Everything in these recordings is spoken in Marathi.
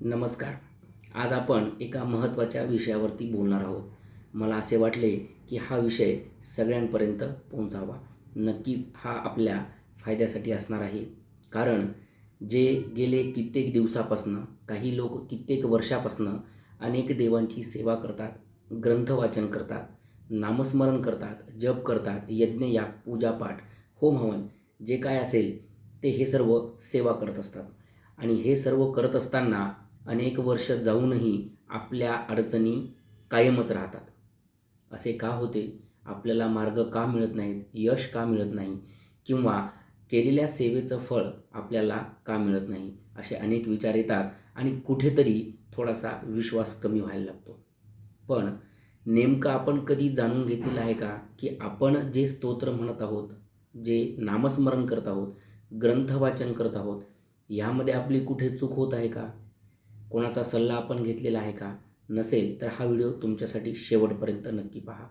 नमस्कार. आज आपण एका महत्त्वाच्या विषयावरती बोलणार आहोत. मला असे वाटले की हा विषय सगळ्यांपर्यंत पोहोचावा. नक्कीच हा आपल्या फायद्यासाठी असणार आहे. कारण जे गेले कित्येक दिवसापासनं काही लोक कित्येक वर्षापासनं अनेक देवांची सेवा करतात ग्रंथ वाचन करतात नामस्मरण करतात जप करतात यज्ञयाग पूजापाठ होम हवन जे काय असेल ते हे सर्व सेवा करत असतात. आणि हे सर्व करत असताना अनेक वर्ष जाऊनही आपल्या अडचणी कायमच राहतात. असे का होते? आपल्याला मार्ग का मिळत नाहीत? यश का मिळत नाही? किंवा केलेल्या सेवेचं फळ आपल्याला का मिळत नाही? असे अनेक विचार येतात आणि कुठेतरी थोडासा विश्वास कमी व्हायला लागतो. पण नेमकं आपण कधी जाणून घेतलेलं आहे का? की आपण जे स्तोत्र म्हणत आहोत जे नामस्मरण करत आहोत ग्रंथवाचन करत आहोत ह्यामध्ये आपली कुठे चूक होत आहे का? कोणाचा सल्ला आपण घेतलेला आहे का नसेल तर हा व्हिडिओ तुमच्यासाठी शेवटपर्यंत नक्की पहा.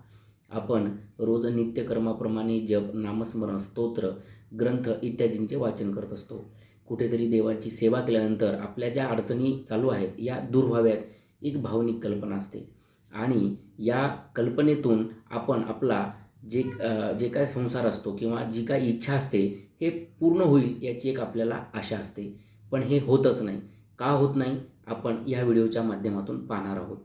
आपण रोज नित्यकर्माप्रमाणे जप नामस्मरण स्तोत्र ग्रंथ इत्यादींचे वाचन करत असतो. कुठेतरी देवाची सेवा केल्यानंतर आपल्या ज्या अडचणी चालू आहेत या दूर व्हाव्यात एक भावनिक कल्पना असते. आणि या कल्पनेतून आपण आपला जे जे काय संसार असतो किंवा जी काय इच्छा असते हे पूर्ण होईल याची एक आपल्याला आशा असते. पण हे होतच नाही. का होत नाही आपण या व्हिडिओच्या माध्यमातून पाहणार आहोत.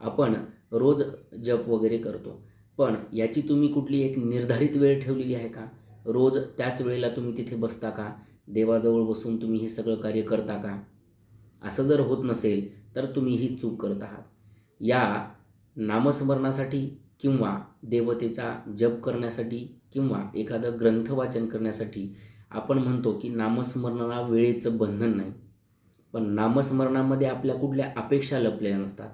आपण रोज जप वगैरे करतो पण याची तुम्ही कुठली एक निर्धारित वेळ ठेवलेली आहे का? रोज त्याच वेळेला तुम्ही तिथे बसता का? देवाजवळ बसून तुम्ही हे सगळं कार्य करता का? असं जर होत नसेल तर तुम्ही ही चूक करत आहात. या नामस्मरणासाठी किंवा देवतेचा जप करण्यासाठी किंवा एखादं ग्रंथ वाचन करण्यासाठी आपण म्हणतो की नामस्मरणाला वेळेचं बंधन नाही. पण नामस्मरणामध्ये आपल्या कुठल्या अपेक्षा लपलेल्या नसतात.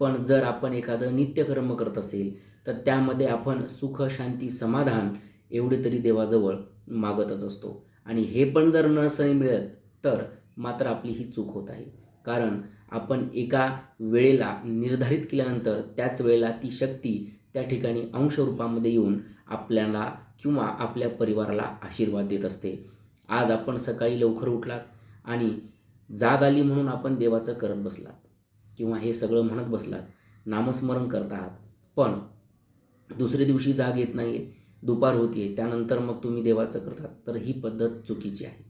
पण जर आपण एखादं नित्यकर्म करत असेल तर त्यामध्ये आपण सुख शांती समाधान एवढे तरी देवाजवळ मागतच असतो. आणि हे पण जर नसणी मिळत तर मात्र आपली ही चूक होत आहे. कारण आपण एका वेळेला निर्धारित केल्यानंतर त्याच वेळेला ती शक्ती त्या ठिकाणी अंशरूपामध्ये येऊन आपल्याला किंवा आपल्या परिवाराला आशीर्वाद देत असते. आज आपण सकाळी लवकर उठलात आणि जाग आली म्हणून आपण देवाचं करत बसलात. किंवा हे सगळं म्हणत बसलात. नामस्मरण करत आहात. पण दुसऱ्या दिवशी जाग येत नाही आहे दुपार होती त्यानंतर मग तुम्ही देवाचं करतात. तर ही पद्धत चुकीची आहे.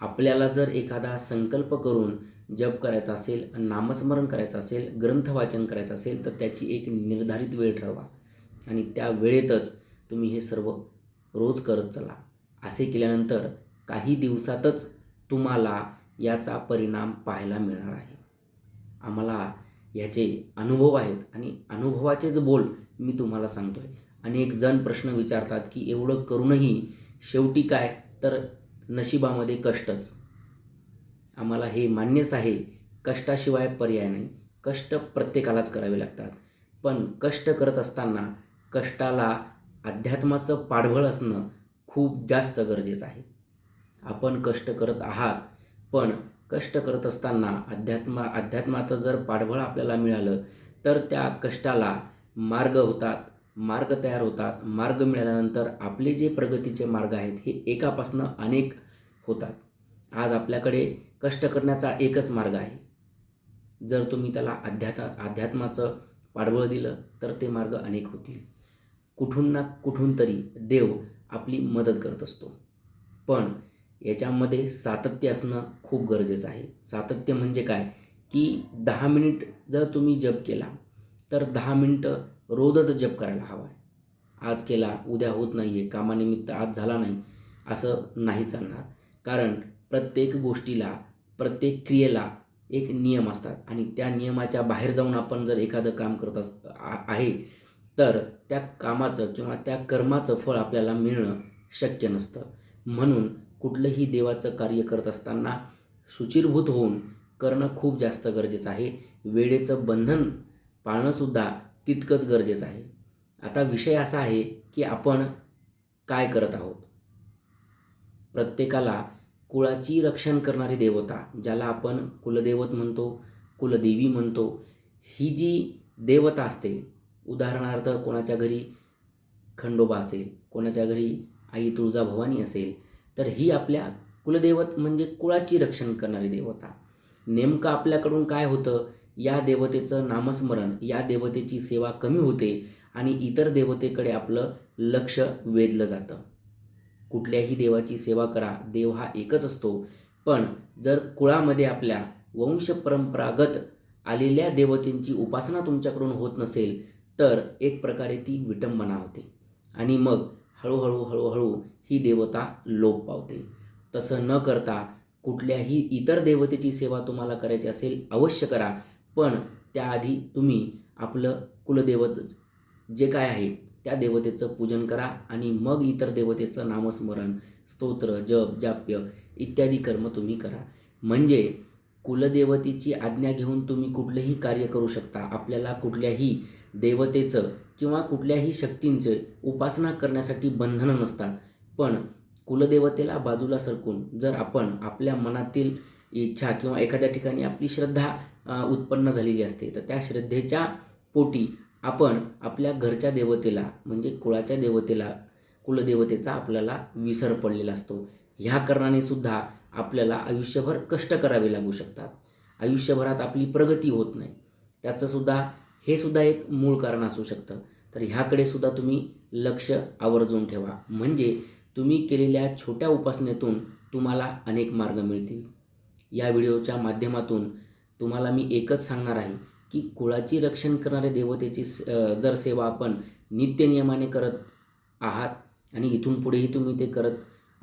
आपल्याला जर एखादा संकल्प करून जप करायचा असेल नामस्मरण करायचं असेल ग्रंथ वाचन करायचं असेल तर त्याची एक निर्धारित वेळ ठरवा. आणि त्या वेळेतच तुम्ही हे सर्व रोज करत चला. असे केल्यानंतर काही दिवसातच तुम्हाला याचा परिणाम पाहायला मिळणार आहे. आम्हाला ह्याचे अनुभव आहेत आणि अनुभवाचेच बोल मी तुम्हाला सांगतो आहे अनेक जण प्रश्न विचारतात की एवढं करूनही शेवटी काय? तर नशिबामध्ये कष्टच. आम्हाला हे मान्यच आहे कष्टाशिवाय पर्याय नाही. कष्ट प्रत्येकालाच करावे लागतात. पण कष्ट करत असताना कष्टाला अध्यात्माचं पाठबळ असणं खूप जास्त गरजेचं आहे. आपण कष्ट करत आहात पण कष्ट करत असताना अध्यात्मा अध्यात्माचं जर पाठबळ आपल्याला मिळालं तर त्या कष्टाला मार्ग होतात मार्ग तयार होतात. मार्ग मिळाल्यानंतर आपले जे प्रगतीचे मार्ग आहेत हे एकापासनं अनेक होतात. आज आपल्याकडे कष्ट करण्याचा एकच मार्ग आहे. जर तुम्ही त्याला अध्यात्म अध्यात्माचं पाठबळ दिलं तर ते मार्ग अनेक होतील. कुठून ना कुठून तरी देव आपली मदत करत असतो. पण याच्यामध्ये सातत्य असणं खूप गरजेचं आहे. सातत्य म्हणजे काय? की दहा मिनिट जर तुम्ही जप केला तर दहा मिनटं रोजच जप करायला हवा आहे. आज केला उद्या होत नाही आहे कामानिमित्त आज झाला नाही असं नाही चालणार. कारण प्रत्येक गोष्टीला प्रत्येक क्रियेला एक नियम असतात आणि त्या नियमाच्या बाहेर जाऊन आपण जर एखादं काम करत अस आहे तर त्या कामाचं किंवा त्या कर्माचं फळ आपल्याला मिळणं शक्य नसतं. म्हणून कुठलंही देवाचं कार्य करत असताना शुचिरभूत होऊन करणं खूप जास्त गरजेचं आहे. वेळेचं बंधन पाळणंसुद्धा तितकंच गरजेचं आहे. आता विषय असा आहे की आपण काय करत आहोत? प्रत्येकाला कुळाची रक्षण करणारी देवता ज्याला आपण कुलदेवत म्हणतो कुलदेवी म्हणतो ही जी देवता असते उदाहरणार्थ कोणाच्या घरी खंडोबा असेल कोणाच्या घरी आई तुळजाभवानी असेल तर ही आपल्या कुलदैवत म्हणजे कुळाची रक्षण करणारी देवता. नेमकं आपल्याकडून काय होतं? या देवतेचं नामस्मरण या देवतेची सेवा कमी होते आणि इतर देवतेकडे आपलं लक्ष वेधलं जातं. कुठल्याही देवाची सेवा करा देव हा एकच असतो. पण जर कुळामध्ये आपल्या वंश परंपरागत आलेल्या देवतेंची उपासना तुमच्याकडून होत नसेल तर एक प्रकारे ती विटंबना होते. आणि मग हळूहळू हळूहळू ही देवता लोप पावते. तसं न करता कुठल्याही इतर देवतेची सेवा तुम्हाला करायची असेल अवश्य करा. पण त्याआधी तुम्ही आपलं कुलदैवत जे काय आहे त्या देवतेचं पूजन करा आणि मग इतर देवतेचं नामस्मरण स्तोत्र जप जाप्य इत्यादी कर्म तुम्ही करा. म्हणजे कुलदेवतेची आज्ञा घेऊन तुम्ही कुठलंही कार्य करू शकता. आपल्याला कुठल्याही देवतेचं किंवा कुठल्याही शक्तींचे उपासना करण्यासाठी बंधनं नसतात. पण कुलदेवतेला बाजूला सरकून जर आपण आपल्या मनातील इच्छा किंवा एखाद्या ठिकाणी आपली श्रद्धा उत्पन्न झालेली असते तर त्या श्रद्धेच्या पोटी आपण आपल्या घरच्या देवतेला म्हणजे कुळाच्या देवतेला कुलदेवतेचा आपल्याला विसर पडलेला असतो. ह्या कारणाने सुद्धा आपल्याला आयुष्यभर कष्ट करावे लागू शकतात. आयुष्यभरात आपली प्रगती होत नाही. त्याचं सुद्धा हे सुद्धा एक मूळ कारण असू शकतं. तर ह्याकडे सुद्धा तुम्ही लक्ष आवर्जून ठेवा. म्हणजे तुम्ही केलेल्या छोट्या उपासनेतून तुम्हाला अनेक मार्ग मिळतील. या व्हिडिओच्या माध्यमातून तुम्हाला मी एकच सांगणार आहे की कुळाची रक्षण करणाऱ्या देवतेची स- जर सेवा आपण नित्यनियमाने करत आहात आणि इथून पुढेही तुम्ही ते करत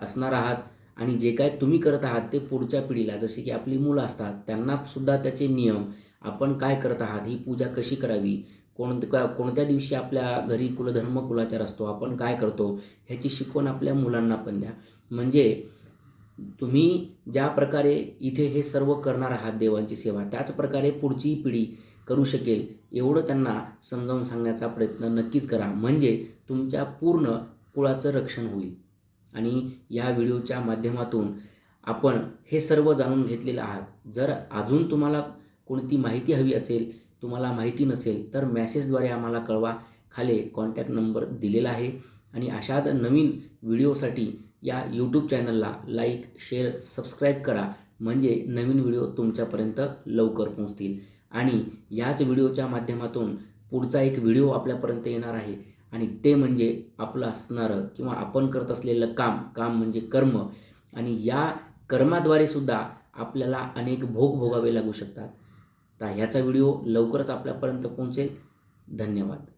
असणार आहात आणि जे काय तुम्ही करत आहात ते पुढच्या पिढीला जसे की आपली मुलं असतात त्यांना सुद्धा त्याचे नियम आपण काय करत आहात ही पूजा कशी करावी कोण का- कोणत्या दिवशी आपल्या घरी कुलधर्म कुलाचार असतो आपण काय करतो ह्याची शिकवण आपल्या मुलांना पण द्या. म्हणजे तुम्ही ज्या प्रकारे इथे हे सर्व करणार आहात देवांची सेवा त्याच प्रकारे पुढची पिढी करू शकेल एवढं त्यांना समजावून सांगण्याचा प्रयत्न नक्कीच करा. म्हणजे तुमच्या पूर्ण कुळाचं रक्षण होईल. आणि या व्हिडिओच्या माध्यमातून आपण हे सर्व जाणून घेतलेलं आहात. जर अजून तुम्हाला कोणती माहिती हवी असेल तुम्हाला माहिती नसेल तर मॅसेजद्वारे आम्हाला कळवा. खाली कॉन्टॅक्ट नंबर दिलेला आहे. आणि अशाच नवीन व्हिडिओसाठी या यूट्यूब चॅनलला लाईक शेअर सबस्क्राईब करा. म्हणजे नवीन व्हिडिओ तुमच्यापर्यंत लवकर पोहोचतील. आणि याच व्हिडिओच्या माध्यमातून पुढचा एक व्हिडिओ आपल्यापर्यंत येणार आहे. आणि ते म्हणजे आपलं असणारं किंवा आपण करत असलेलं काम काम म्हणजे कर्म. आणि या कर्माद्वारे सुद्धा आपल्याला अनेक भोग भोगावे लागू शकतात. तर ह्याचा व्हिडिओ लवकरच आपल्यापर्यंत पोहोचेल. धन्यवाद.